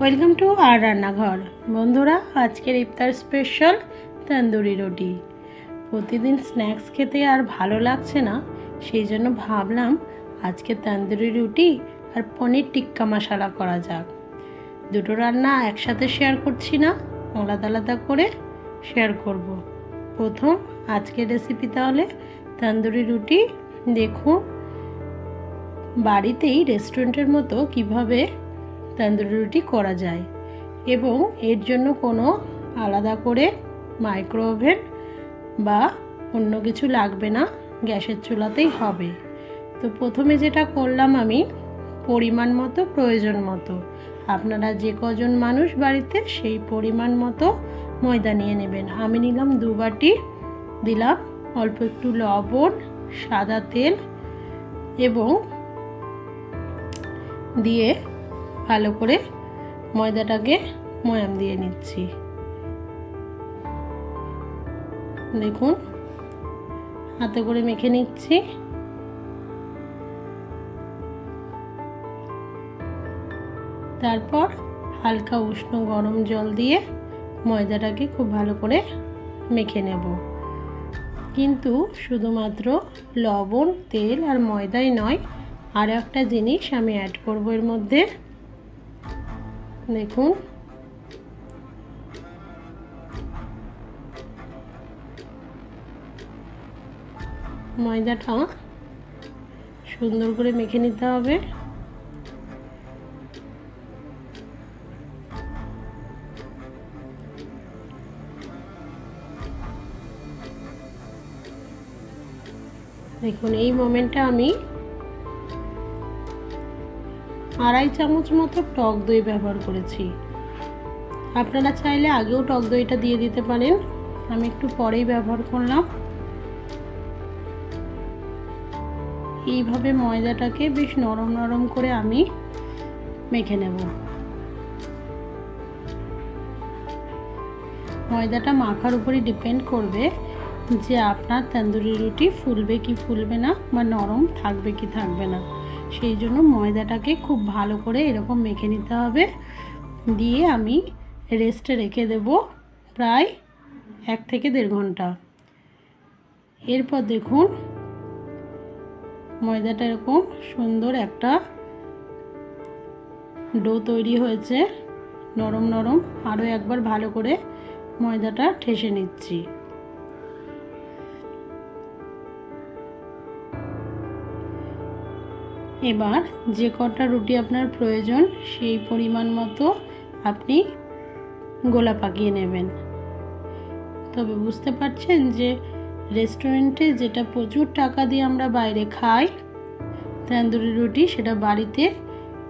Welcome to আর রান্নাঘর। বন্ধুরা, আজকের ইফতার স্পেশাল তন্দুরি রুটি। প্রতিদিন স্ন্যাক্স খেতে আর ভালো লাগছে না, সেই জন্য ভাবলাম আজকে তন্দুরি রুটি আর পনির টিক্কা মশালা করা যাক। দুটো রান্না একসাথে শেয়ার করছি না, আলাদা আলাদা করে শেয়ার করব। প্রথম আজকের রেসিপি তাহলে, তন্দুরি রুটি। দেখুন, বাড়িতেই রেস্টুরেন্টের মতো কীভাবে তন্দুরি রুটি করা যায় এবং এর জন্য কোনো আলাদা করে মাইক্রো ওভেন বা অন্য কিছু লাগবে না, গ্যাসের চুলাতেই হবে। তো প্রথমে যেটা করলাম আমি, পরিমাণ মতো, প্রয়োজন মতো। আপনারা যে কজন মানুষ বাড়িতে সেই পরিমাণ মতো ময়দা নিয়ে নেবেন। আমি নিলাম দু বাটি, দিলাম অল্প একটু লবণ, সাদা তেল এবং দিয়ে ভালো করে ময়দাটাকে ময়াম দিয়ে নিচ্ছি। দেখুন, হাতে করে মেখে নিচ্ছি। তারপর হালকা উষ্ণ গরম জল দিয়ে ময়দাটাকে খুব ভালো করে মেখে নেব। কিন্তু শুধুমাত্র লবণ, তেল আর ময়দাই নয় আরও একটা জিনিস আমি অ্যাড করব এর মধ্যে। দেখুন। ময়দাটা সুন্দর করে মেখে নিতে হবে। দেখুন এই মোমেন্টে আমি আড়াই চামচ মতো টক দই ব্যবহার করেছি। আপনারা চাইলে আগেও টক দইটা দিয়ে দিতে পারেন। আমি একটু পরেই ব্যবহার করলাম। এইভাবে ময়দাটাকে বেশ নরম নরম করে আমি মেখে নেব। ময়দাটা মাখার উপরে ডিপেন্ড করবে যে আপনার তন্দুরি রুটি ফুলবে কি ফুলবে না বা নরম থাকবে কি থাকবে না। সেই জন্য ময়দাটাকে খুব ভালো করে এরকম মেখে নিতে হবে। দিয়ে আমি রেস্টে রেখে দেব প্রায় এক থেকে দেড় ঘণ্টা। এরপর দেখুন ময়দাটা এরকম সুন্দর একটা ডো তৈরি হয়েছে। নরম নরম আরও একবার ভালো করে ময়দাটা ঠেসে নিচ্ছি। এবার যে কটা রুটি আপনার প্রয়োজন, সেই পরিমাণ মতো আপনি গোলা পাকিয়ে নেবেন। তবে বুঝতে পারছেন যে রেস্টুরেন্টে যেটা প্রচুর টাকা দিয়ে আমরা বাইরে খাই, তন্দুরি রুটি, সেটা বাড়িতে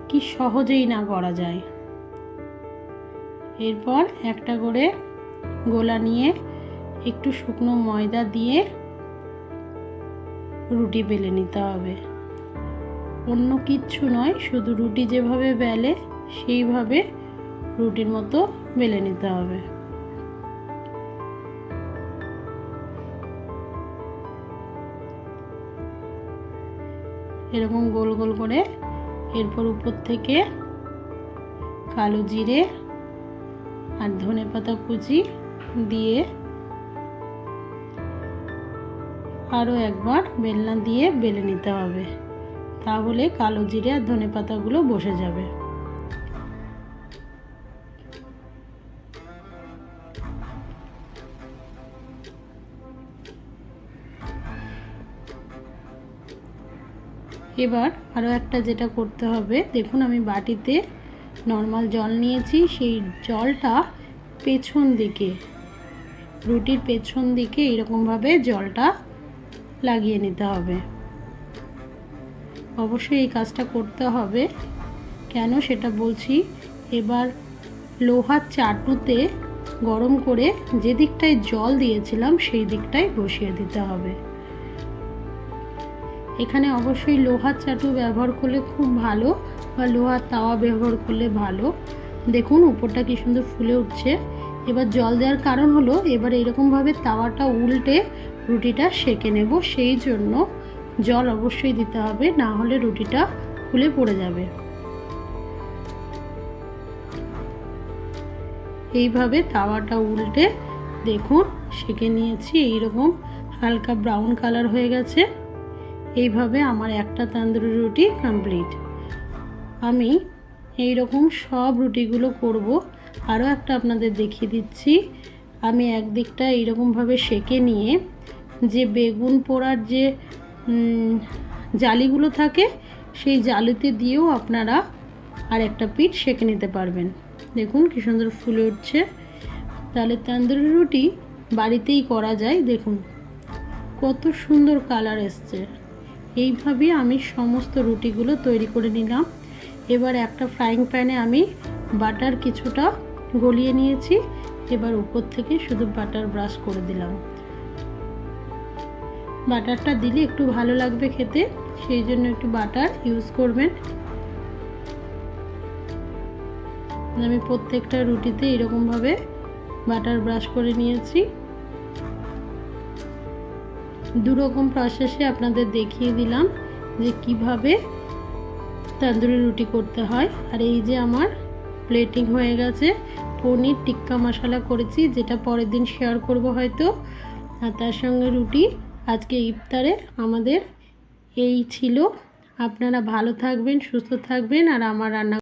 কি সহজেই না করা যায়। এরপর একটা করে গোলা নিয়ে একটু শুকনো ময়দা দিয়ে রুটি বেলে নিতে হবে। অন্য কিচ্ছু নয়, শুধু রুটি যেভাবে বেলে, সেইভাবে রুটির মতো বেলে নিতে হবে। এরকম গোল গোল করে এরপর উপর থেকে কালো জিরে আর ধনে পাতা কুচি দিয়ে আরও একবার বেলনা দিয়ে বেলে নিতে হবে। তাহলে কালো জিরে আর ধনে পাতাগুলো বসে যাবে। এবার আরও একটা যেটা করতে হবে, দেখুন আমি বাটিতে নর্মাল জল নিয়েছি, সেই জলটা পেছন দিকে, রুটির পেছন দিকে এরকমভাবে জলটা লাগিয়ে নিতে হবে। অবশ্যই এই কাজটা করতে হবে। কেন সেটা বলছি? এবার লোহার চাটুতে গরম করে যে দিকটায় জল দিয়েছিলাম, সেই দিকটায় বসিয়ে দিতে হবে। এখানে অবশ্যই লোহার চাটু ব্যবহার করলে খুব ভালো বা লোহার তাওয়া ব্যবহার করলে ভালো। দেখুন, উপরটা কি সুন্দর ফুলে উঠছে। এবার জল দেওয়ার কারণ হলো, এবার এরকমভাবে তাওয়াটা উল্টে রুটিটা সেকে নেব। সেই জন্য জল অবশ্যই দিতে হবে, না হলে রুটিটা ফুলে পড়ে যাবে। এইভাবে তাওয়াটা উল্টে দেখুন, সেঁকে নিয়েছি, এইরকম হালকা ব্রাউন কালার হয়ে গেছে। এইভাবে আমার একটা তান্দুরি রুটি কমপ্লিট। আমি এই রকম সব রুটিগুলো করব। আরও একটা আপনাদের দেখিয়ে দিচ্ছি। আমি একদিকটা এইরকমভাবে সেঁকে নিয়ে যে বেগুন পোড়ার যে জালিগুলো থাকে, সেই জালিতে দিয়েও আপনারা আর একটা পিঠ সেঁকে নিতে পারবেন। দেখুন কী সুন্দর ফুলে উঠছে। তাহলে তান্দুরি রুটি বাড়িতেই করা যায়, দেখুন। কত সুন্দর কালার এসছে। এইভাবে আমি সমস্ত রুটিগুলো তৈরি করে নিলাম। এবার একটা ফ্রাইং প্যানে আমি বাটার কিছুটা গলিয়ে নিয়েছি। এবার উপর থেকে শুধু বাটার ব্রাশ করে দিলাম। বাটারটা দিলে একটু ভালো লাগবে খেতে, সেই জন্য একটু বাটার ইউজ করবেন। আমি প্রত্যেকটা রুটিতে এরকমভাবে বাটার ব্রাশ করে নিয়েছি। দুরকম প্রসেসে আপনাদের দেখিয়ে দিলাম যে কীভাবে তন্দুরি রুটি করতে হয়। আর এই যে আমার প্লেটিং হয়ে গেছে, পনির টিক্কা মশলা করেছি, যেটা পরের দিন শেয়ার করব হয়তো। আর তার সঙ্গে রুটি আজকে ইফতারে আমাদের এই ছিল। আপনারা ভালো থাকবেন সুস্থ থাকবেন আর আমার রান্না